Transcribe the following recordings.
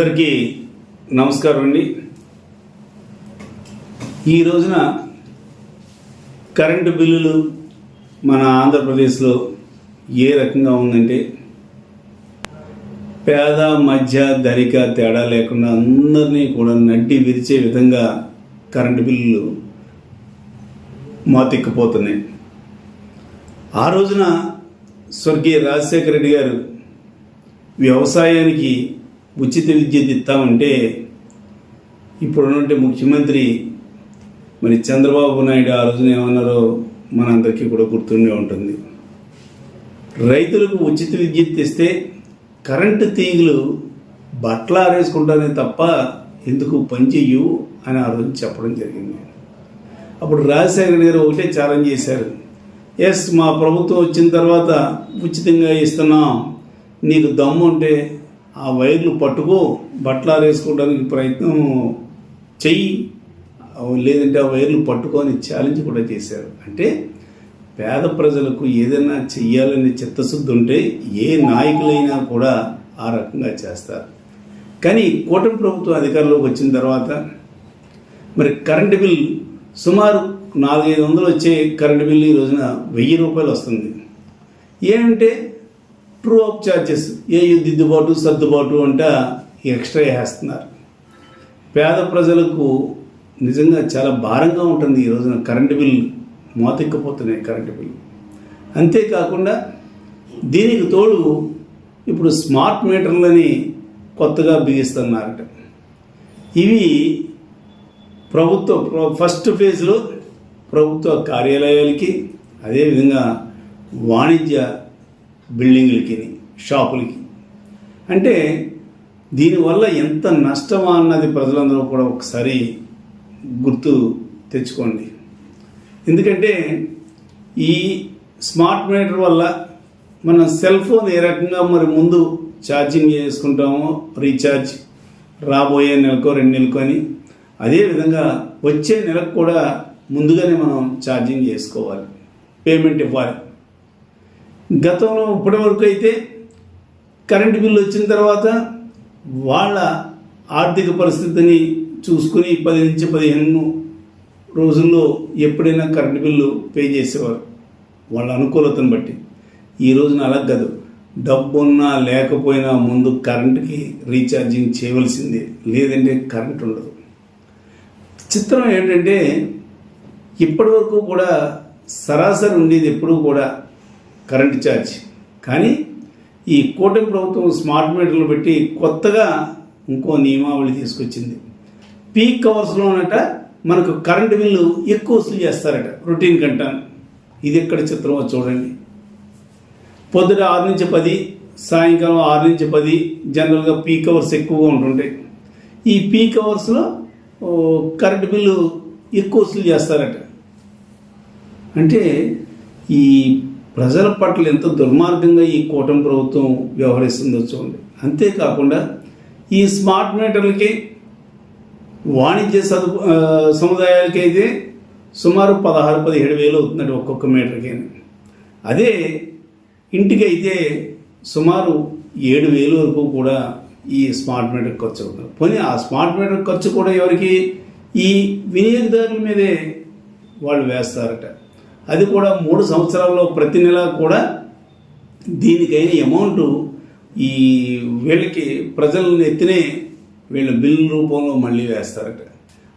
అందరికీ నమస్కారం అండి. ఈ రోజున కరెంటు బిల్లులు మన ఆంధ్రప్రదేశ్లో ఏ రకంగా ఉందంటే పేద మధ్య ధనిక తేడా లేకుండా అందరినీ కూడా నడ్డి విరిచే విధంగా కరెంటు బిల్లులు మోతెక్కిపోతున్నాయి. ఆ రోజున స్వర్గీయ రాజశేఖర రెడ్డి గారు వ్యవసాయానికి ఉచిత విద్యుత్ ఇస్తామంటే ఇప్పుడున్నటువంటి ముఖ్యమంత్రి మరి చంద్రబాబు నాయుడు ఆ రోజున ఏమన్నారో మనందరికీ కూడా గుర్తుండే ఉంటుంది. రైతులకు ఉచిత విద్యుత్ ఇస్తే కరెంటు తీగలు బట్టలు ఆరేసుకుంటానే తప్ప ఎందుకు పని చెయ్యు అని ఆ రోజు చెప్పడం జరిగింది. అప్పుడు రాజశేఖర గారు ఒకటే ఛాలెంజ్ చేశారు. ఎస్ మా ప్రభుత్వం వచ్చిన తర్వాత ఉచితంగా ఇస్తున్నాం. నీకు దమ్ము ఉంటే ఆ వైర్లు పట్టుకో బట్టలు వేసుకోవడానికి ప్రయత్నం చెయ్యి. లేదంటే ఆ వైర్లు పట్టుకొని ఛాలెంజ్ కూడా చేశారు. అంటే పేద ప్రజలకు ఏదైనా చెయ్యాలనే చిత్తశుద్ధి ఉంటే ఏ నాయకులైనా కూడా ఆ రకంగా చేస్తారు. కానీ కూటమి ప్రభుత్వం అధికారంలోకి వచ్చిన తర్వాత మరి కరెంటు బిల్ సుమారు నాలుగైదు వందలు వచ్చే కరెంటు బిల్లు ఈ రోజున వెయ్యి రూపాయలు వస్తుంది. ఏమంటే ట్రూ అప్ ఛార్జెస్ ఏ దిద్దుబాటు సర్దుబాటు అంట ఎక్స్ట్రా వేస్తున్నారు. పేద ప్రజలకు నిజంగా చాలా భారంగా ఉంటుంది ఈ రోజున కరెంటు బిల్లు మోతెక్కిపోతున్నాయి కరెంటు బిల్ అంతేకాకుండా దీనికి తోడు ఇప్పుడు స్మార్ట్ మీటర్లని కొత్తగా బిగిస్తున్నారట ఇవి ప్రభుత్వ ఫస్ట్ ఫేజ్లో ప్రభుత్వ కార్యాలయాలకి అదేవిధంగా వాణిజ్య బిల్డింగులకి షాపులకి. అంటే దీనివల్ల ఎంత నష్టమా అన్నది ప్రజలందరూ కూడా ఒకసారి గుర్తు తెచ్చుకోండి. ఎందుకంటే ఈ స్మార్ట్ మీటర్ వల్ల మన సెల్ ఫోన్ ఏ రకంగా మరి ముందు ఛార్జింగ్ చేసుకుంటామో రీఛార్జ్ రాబోయే నెలకో రెండు నెలకో అని అదేవిధంగా వచ్చే నెలకు కూడా ముందుగానే మనం ఛార్జింగ్ చేసుకోవాలి. పేమెంట్ ఇవ్వాలి. గతంలో ఇప్పటి వరకు అయితే కరెంటు బిల్లు వచ్చిన తర్వాత వాళ్ళ ఆర్థిక పరిస్థితిని చూసుకుని పది నుంచి పదిహేను రోజుల్లో ఎప్పుడైనా కరెంటు బిల్లు పే చేసేవారు. వాళ్ళ అనుకూలతను బట్టి. ఈ రోజున అలా కాదు. డబ్బున్నా లేకపోయినా ముందు కరెంటుకి రీఛార్జింగ్ చేయవలసిందే. లేదంటే కరెంట్ ఉండదు. చిత్రం ఏంటంటే ఇప్పటి వరకు కూడా సరాసరి ఉండేది ఎప్పుడూ కూడా కరెంటు ఛార్జ్. కానీ ఈ కూటమి ప్రభుత్వం స్మార్ట్ మీటర్లు పెట్టి కొత్తగా ఇంకో నియమావళి తీసుకొచ్చింది. పీక్ అవర్స్లోనట మనకు కరెంటు బిల్లు ఎక్కువ వసూలు చేస్తారట రొటీన్ కంటా. ఇది ఎక్కడ చిత్రమో చూడండి. పొద్దుట ఆరు నుంచి పది సాయంకాలం ఆరు నుంచి పది జనరల్గా పీక్ అవర్స్ ఎక్కువగా ఉంటుంటాయి ఈ పీక్ అవర్స్లో కరెంటు బిల్లు ఎక్కువ వసూలు చేస్తారట. అంటే ఈ ప్రజల పట్ల ఎంత దుర్మార్గంగా ఈ కూటమి ప్రభుత్వం వ్యవహరిస్తుందో చూడండి. అంతేకాకుండా ఈ స్మార్ట్ మీటర్లకి వాణిజ్య సదు సముదాయాలకి అయితే సుమారు పదహారు పదిహేడు వేలు అవుతుందండి ఒక్కొక్క మీటర్కి అదే ఇంటికి అయితే సుమారు ఏడు వేలు వరకు కూడా ఈ స్మార్ట్ మీటర్ ఖర్చు అవుతుంది. పోనీ ఆ స్మార్ట్ మీటర్ ఖర్చు కూడా ఎవరికి? ఈ వినియోగదారుల మీదే వాళ్ళు వేస్తారట. అది కూడా మూడు సంవత్సరాల్లో ప్రతి నెల కూడా దీనికైన అమౌంట్ ఈ వీళ్ళకి ప్రజలను ఎత్తినే వీళ్ళ బిల్లు రూపంలో మళ్ళీ వేస్తారట.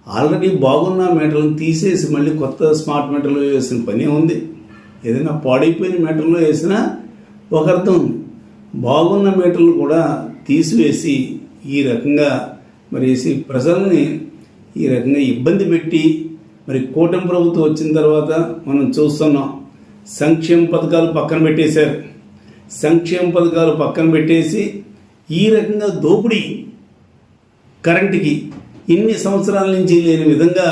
ఆల్రెడీ బాగున్న మీటర్లను తీసేసి మళ్ళీ కొత్త స్మార్ట్ మీటర్లు వేసిన పనే ఉంది. ఏదైనా పాడైపోయిన మీటర్లో వేసినా ఒక అర్థం ఉంది. బాగున్న మీటర్లు కూడా తీసివేసి ఈ రకంగా మరి వేసి ప్రజల్ని ఈ రకంగా ఇబ్బంది పెట్టి మరి కూటమి ప్రభుత్వం వచ్చిన తర్వాత మనం చూస్తున్నాం సంక్షేమ పథకాలు పక్కన పెట్టేశారు. సంక్షేమ పథకాలు పక్కన పెట్టేసి ఈ రకంగా దోపిడీ కరెంటుకి ఇన్ని సంవత్సరాల నుంచి లేని విధంగా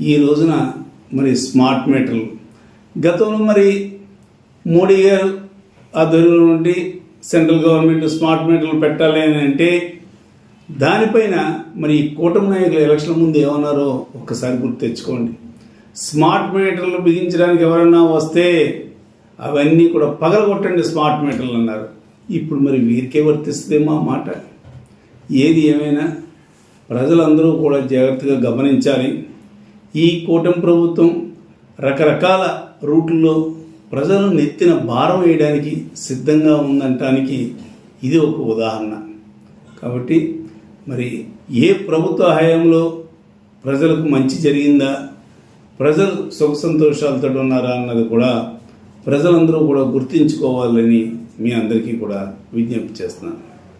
ఈ రోజున మరి స్మార్ట్ మీటర్లు. గతంలో మరి మోడీ గారు ఆధ్వర్యంలో నుండి సెంట్రల్ గవర్నమెంట్ స్మార్ట్ మీటర్లు పెట్టాలి అని అంటే దానిపైన మరి ఈ కూటమి నాయకులు ఎలక్షన్ ముందు ఏమన్నారో ఒక్కసారి గుర్తు తెచ్చుకోండి. స్మార్ట్ మీటర్లు బిగించడానికి ఎవరన్నా వస్తే అవన్నీ కూడా పగలగొట్టండి స్మార్ట్ మీటర్లు అన్నారు. ఇప్పుడు మరి వీరికే వర్తిస్తుందేమో మాట. ఏది ఏమైనా ప్రజలందరూ కూడా జాగ్రత్తగా గమనించాలి. ఈ కూటమి ప్రభుత్వం రకరకాల రూట్లలో ప్రజలను నెత్తిన భారం వేయడానికి సిద్ధంగా ఉందనటానికి ఇది ఒక ఉదాహరణ. కాబట్టి మరి ఏ ప్రభుత్వ హయాంలో ప్రజలకు మంచి జరిగిందా? ప్రజలు సుఖ సంతోషాలతో ఉన్నారా అన్నది కూడా ప్రజలందరూ కూడా గుర్తించుకోవాలని మీ అందరికీ కూడా విజ్ఞప్తి చేస్తున్నాను.